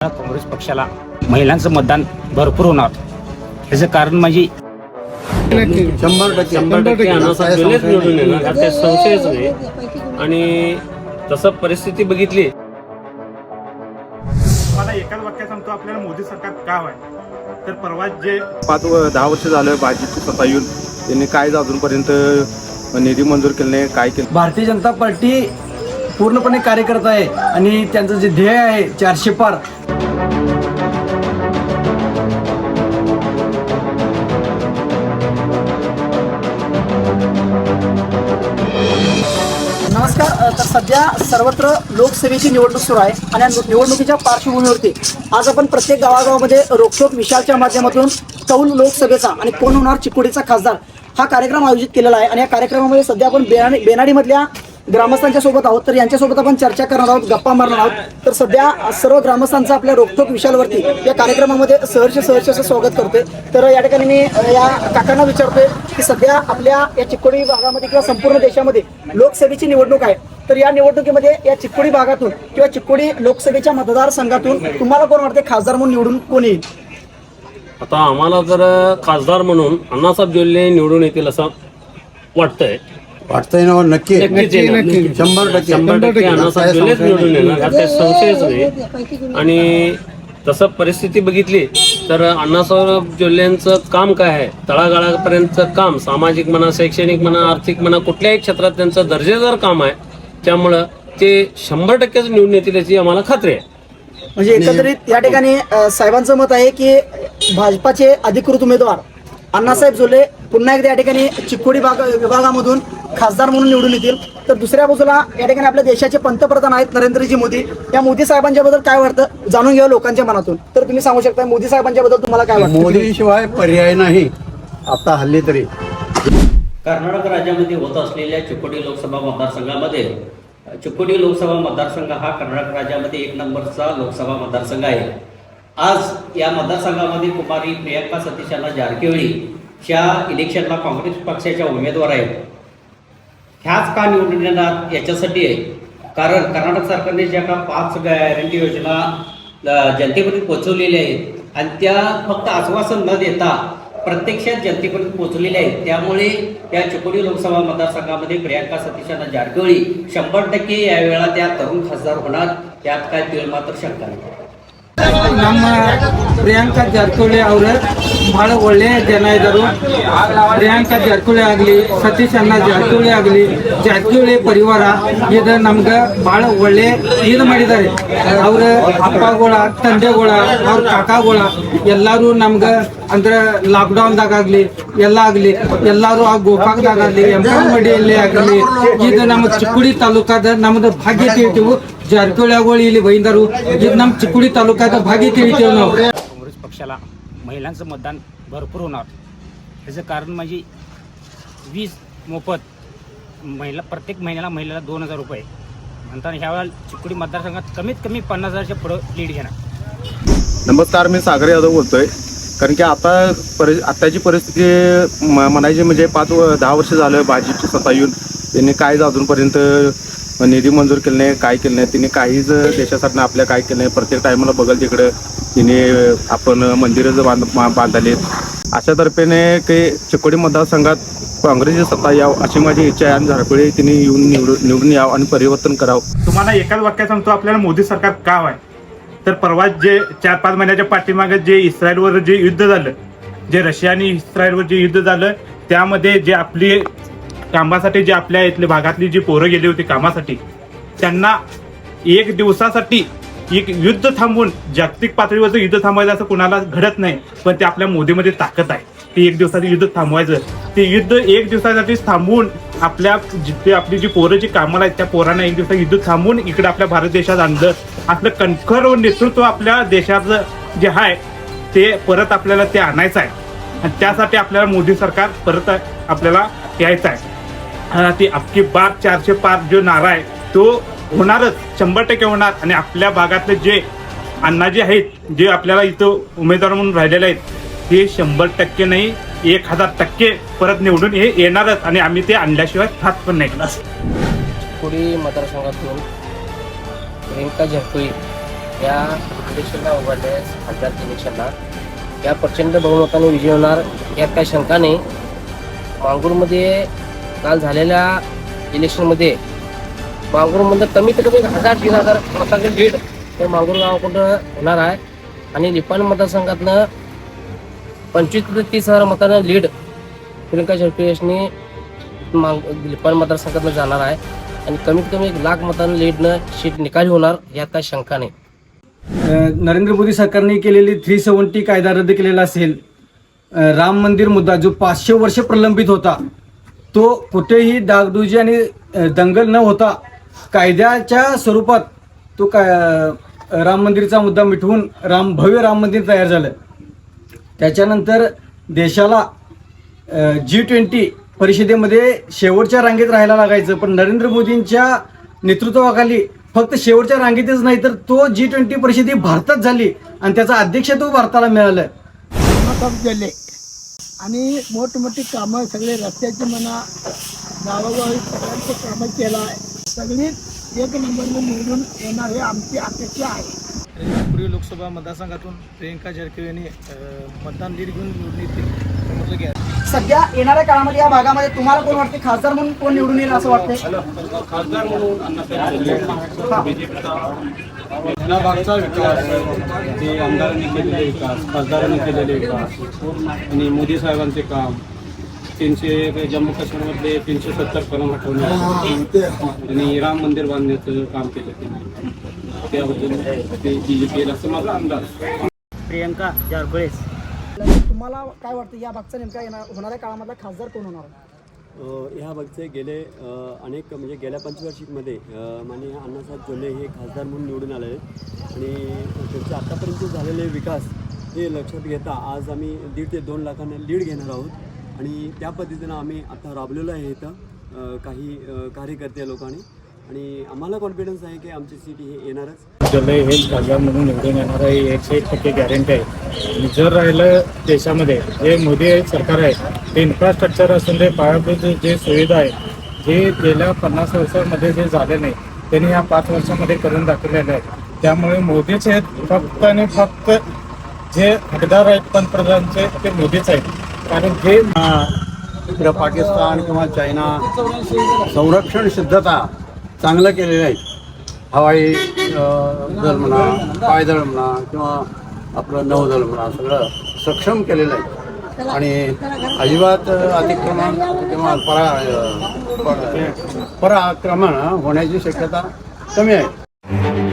काँग्रेस पक्षाला महिलांचं मतदान भरपूर होणार. ह्याचं कारण म्हणजे शंभर टक्के शंभर टक्के अनासाहेब गेलेच निवडून येणार यात काही संशयच नाही. आणि तसं परिस्थिती बघितली. मला एकाच वाक्यात सांगतो आपल्याला मोदी सरकार का हवंय तर परवा जे पाच व दहा वर्ष झालं भाजपची सत्ता येऊन त्यांनी काय अजूनपर्यंत निधी मंजूर केले नाही काय केलं? भारतीय जनता पार्टी पूर्णपणे कार्यकर्ता आहे आणि त्यांचं जे ध्येय आहे चारशे पार सध्या सर्वत्र लोकसभेची निवडणूक सुरू आहे आणि या निवडणुकीच्या पार्श्वभूमीवरती आज आपण प्रत्येक गावागावामध्ये रोखोक विशालच्या माध्यमातून कौल लोकसभेचा आणि कोण होणार चिकोडीचा खासदार हा कार्यक्रम आयोजित केलेला आहे. आणि या कार्यक्रमामध्ये सध्या आपण बेनाडी बेनाडीमधल्या ग्रामस्थांच्या सोबत आहोत. तर यांच्यासोबत आपण चर्चा करणार आहोत गप्पा मारणार आहोत. तर सध्या सर्व ग्रामस्थांचा आपल्या रोखोक विशालवरती या कार्यक्रमामध्ये सहर्ष सहर्ष असं स्वागत करतोय. तर या ठिकाणी मी या काकांना विचारतोय की सध्या आपल्या या चिकोडी भागामध्ये किंवा संपूर्ण देशामध्ये लोकसभेची निवडणूक आहे. तर या निवडणुकीमध्ये या चिकोडी भागातून किंवा चिकोडी लोकसभेच्या मतदारसंघातून तुम्हाला कोण वाटते खासदार म्हणून निवडून कोण येईल? आता आम्हाला जर खासदार म्हणून अण्णासाहेब जोल्ले निवडून येतील असं वाटतंय. वाटतंय ना हो, नक्की. नक्कीच येणार. शंभर टक्के. शंभर टक्के अण्णासाहेब जोल्लेच निवडून येणार. काही संशयच नाही. आणि तसं परिस्थिती बघितली तर अण्णासाहेब जोल्लेंचं काम काय आहे? तळागाळापर्यंतचं काम सामाजिक म्हणा शैक्षणिक म्हणा आर्थिक म्हणा कुठल्याही क्षेत्रात त्यांचं दर्जेदार काम आहे. त्यामुळं ते शंभर टक्केच निवडून येतील याची आम्हाला खात्री आहे. म्हणजे एकंदरीत या ठिकाणी अ, साहेबांचं मत आहे की भाजपाचे अधिकृत उमेदवार अण्णासाहेब जोले पुन्हा एकदा या ठिकाणी चिकोडी भाग विभागामधून खासदार म्हणून निवडून येतील. तर दुसऱ्या बाजूला या ठिकाणी आपल्या देशाचे पंतप्रधान आहेत नरेंद्रजी मोदी. या मोदी साहेबांच्या बद्दल काय वाटतं? जाणून घ्यावं लोकांच्या मनातून. तर तुम्ही सांगू शकता मोदी साहेबांच्या बद्दल तुम्हाला काय वाटतं? मोदी शिवाय पर्याय नाही. आता हल्ली तरी. कर्नाटक राज्यामध्ये होत असलेल्या चिकोडी लोकसभा मतदारसंघामध्ये चिकोडी लोकसभा मतदारसंघ हा कर्नाटक राज्यामध्ये एक नंबरचा लोकसभा मतदारसंघ आहे. आज या मतदारसंघामध्ये कुमारी प्रियंका सतीशांना जारकिहोळी या इलेक्शनला काँग्रेस पक्षाच्या उमेदवार आहेत. ह्याच का निवडून येणार याच्यासाठी आहे. कारण कर्नाटक सरकारने ज्या का पाच गॅरंटी योजना जनतेपर्यंत पोहोचवलेल्या आहेत. आणि त्या फक्त आश्वासन न देता प्रत्यक्षात जनतेपर्यंत पोहोचलेल्या आहेत त्यामुळे या चिकोडी लोकसभा मतदारसंघामध्ये प्रियांका सतीशांना जारकिहोळी शंभर टक्के यावेळेला त्या तरुण खासदार होणार यात काय तीळ मात्र शंका नाही ನಮ್ಮ ಪ್ರಿಯಾಂಕಾ ಜಾರಕಿಹೊಳಿ ಅವರು ಬಹಳ ಒಳ್ಳೆಯ ಜನ ಇದ್ದರು. ಪ್ರಿಯಾಂಕಾ ಜಾರಕಿಹೊಳಿ ಆಗಲಿ, ಸತೀಶ್ ಅಣ್ಣ ಜಾರಕಿಹೊಳಿ ಆಗಲಿ, ಜಾರಕಿಹೊಳಿ ಪರಿವಾರ, ಇದು ನಮ್ಗೆ ಭಾಳ ಒಳ್ಳೆ ಇದು ಮಾಡಿದ್ದಾರೆ. ಅವ್ರ ಅಪ್ಪಗಳ, ತಂದೆಗಳ, ಅವ್ರ ಕಾಕಾಗಳ, ಎಲ್ಲರೂ ನಮ್ಗೆ ಅಂದ್ರೆ ಲಾಕ್ಡೌನ್ದಾಗ ಆಗಲಿ, ಎಲ್ಲ ಆಗಲಿ, ಎಲ್ಲರೂ ಆ ಗೋಕಾಕ್ದಾಗ ಆಗಲಿ ಆಗಲಿ, ಇದು ನಮ್ಮ ಚಿಕ್ಕುಡಿ ತಾಲೂಕಾದ ನಮ್ದು ಭಾಗ್ಯ ತಿಳಿತೀವಿ ಜಾರಕಿಹೊಳಿ ಇಲ್ಲಿ ಬೈಂದರು, ಇದು ನಮ್ಮ ಚಿಕ್ಕುಡಿ ತಾಲೂಕಾದ ಭಾಗ್ಯ ತಿಳಿತೀವಿ ನಾವು. ಪಕ್ಷ महिलांचं मतदान भरपूर होणार. ह्याचं कारण म्हणजे वीज मोफत महिला प्रत्येक महिन्याला महिलेला दोन हजार रुपये. म्हणताना ह्यावेळेला चिकोडी मतदारसंघात कमीत कमी पन्नास हजारच्या पुढं लीड घेणार. नमस्कार मी सागर यादव बोलतोय. कारण की आता परि आत्ताची परिस्थिती म- म्हणायची म्हणजे पाच व दहा वर्ष झालं भाजपची सत्ता येऊन. त्यांनी काय अजूनपर्यंत निधी मंजूर केले नाही काय केलं नाही तिने काहीच देशासाठी आपल्या काय केलं नाही. प्रत्येक टायमाला बघल तिकडे तिने आपण मंदिरं बांध मा- अशा तर्फेने काही चिकोडी मतदारसंघात काँग्रेसची सत्ता यावं अशी माझी इच्छा आहे. आणि झारपुळे तिने येऊन निवडून निवडून यावं आणि परिवर्तन करावं. तुम्हाला एकाच वाक्यात सांगतो आपल्याला मोदी सरकार का आहे तर परवा जे चार पाच महिन्याच्या पाठीमागे जे इस्रायलवर जे युद्ध झालं जे रशिया आणि इस्रायलवर जे युद्ध झालं त्यामध्ये जे आपली कामासाठी जे आपल्या इथल्या भागातली जी पोरं गेली होती कामासाठी त्यांना एक दिवसासाठी एक युद्ध थांबवून जागतिक पातळीवरचं युद्ध थांबवायचं असं कुणाला घडत नाही पण ते आपल्या मोदीमध्ये ताकद आहे. ते एक दिवसाचं युद्ध थांबवायचं. ते युद्ध एक दिवसासाठी थांबवून आपल्या जिथे आपली जी पोरं जी कामाला आहेत त्या पोरांना एक दिवसा युद्ध थांबवून इकडे आपल्या भारत देशात आणलं. आपलं कणखर व नेतृत्व आपल्या देशाचं जे आहे ते परत आपल्याला ते आणायचं आहे. आणि त्यासाठी आपल्याला मोदी सरकार परत आपल्याला यायचं आहे. ते आपकी बाग चारशे पार जो नारा आहे तो होणारच शंभर टक्के होणार. आणि आपल्या भागातले जे अण्णाजी आहेत जे आपल्याला इथं उमेदवार म्हणून राहिलेले आहेत ते शंभर टक्के नाही एक हजार टक्के परत निवडून हे येणारच. आणि आम्ही ते आणल्याशिवाय खात पण नाही. पुढे मतदारसंघातून प्रियंका झरकुळी या इलेक्शनला उभारले खासदार इलेक्शनला या प्रचंड बहुमताने विजय होणार यात काही शंका नाही. मांगूरमध्ये काल झालेल्या इलेक्शनमध्ये मांगूरमध्ये कमीत कमी हजार तीन हजार मतांची लीड हे मांगूर गावाकडून होणार आहे. आणि निपाण मतदारसंघातनं पंचवीस ते तीस हजार मतांना लीड प्रियंका झडपी मांग निपाण मतदारसंघातनं जाणार आहे. आणि कमीत कमी एक लाख मतांना लीडनं शीट निकाली होणार यात काही शंका नाही. नरेंद्र मोदी सरकारने केलेली थ्री सेवन्टी कायदा रद्द केलेला असेल. राम मंदिर मुद्दा जो पाचशे वर्ष प्रलंबित होता तो कुठेही डागडुजी आणि दंगल न होता कायद्याच्या स्वरूपात तो काय राम मंदिरचा मुद्दा मिटवून राम भव्य राम मंदिर तयार झालं. त्याच्यानंतर देशाला जी ट्वेंटी परिषदेमध्ये शेवटच्या रांगेत राहायला लागायचं. पण नरेंद्र मोदींच्या नेतृत्वाखाली फक्त शेवटच्या रांगेतच नाही तर तो जी ट्वेंटी परिषद ही भारतात झाली आणि त्याचं तो भारताला मिळालं. आणि मोठमोठी कामं सगळे रस्त्याची म्हणा गावोगावी सगळ्यांचे कामं केलं आहे सगळी एक नंबरने निवडून येणार हे आमची अपेक्षा आहे. पूर्वी लोकसभा मतदारसंघातून प्रियंका झरके यांनी मतदान लीड घेऊन निवडून येतील. सध्या येणाऱ्या काळामध्ये या भागामध्ये तुम्हाला कोण वाटते? खासदार म्हणून कोण निवडून येईल असं वाटतंय? या भागचा विकास जे आमदारांनी केलेले विकास खासदारांनी केलेले विकास आणि मोदी साहेबांचे काम तीनशे जम्मू काश्मीरमधले तीनशे सत्तर कलम हटवणे आणि राम मंदिर बांधण्याचं काम केलं त्यांनी. त्याबद्दल ते बी जे पी असं माझा अंदाज प्रियंका जारकुळेस. तुम्हाला काय वाटतं या भागचा नेमका येणार होणाऱ्या काळामधला खासदार कोण होणार? आहे? ह्या भागचे गेले अनेक म्हणजे गेल्या पंचवार्षिकमध्ये माननीय अण्णासाहेब जोले हे खासदार म्हणून निवडून आले आहेत. आणि त्यांचे आत्तापर्यंत झालेले विकास हे लक्षात घेता आज आम्ही दीड ते दोन लाखांना लीड घेणार आहोत. आणि त्या पद्धतीनं आम्ही आता राबलेलो आहे इथं काही कार्यकर्ते लोकांनी. आणि आम्हाला कॉन्फिडन्स आहे की आमची सीट हे येणारच. जलय हेच खासदार म्हणून निवडून येणार आहे एकशे एक टक्के गॅरंटी आहे. आणि जर राहिलं देशामध्ये जे मोदी सरकार आहे इन्फ्रास्ट्रक्चर असून ते पायाभूत जे सुविधा आहे जे गेल्या पन्नास वर्षामध्ये जे झाले नाही त्यांनी या पाच वर्षामध्ये करून दाखवलेले आहे त्यामुळे मोदीच आहेत फक्त आणि फक्त जे हकदार आहेत पंतप्रधानचे ते मोदीच आहेत. कारण जे इकडं पाकिस्तान किंवा चायना संरक्षण सिद्धता चांगलं केलेलं आहे. हवाई दल म्हणा पायदळ म्हणा किंवा आपलं नौदल म्हणा सगळं सक्षम केलेलं आहे. आणि अजिबात अतिक्रमण किंवा परा पराक्रमण होण्याची शक्यता कमी आहे.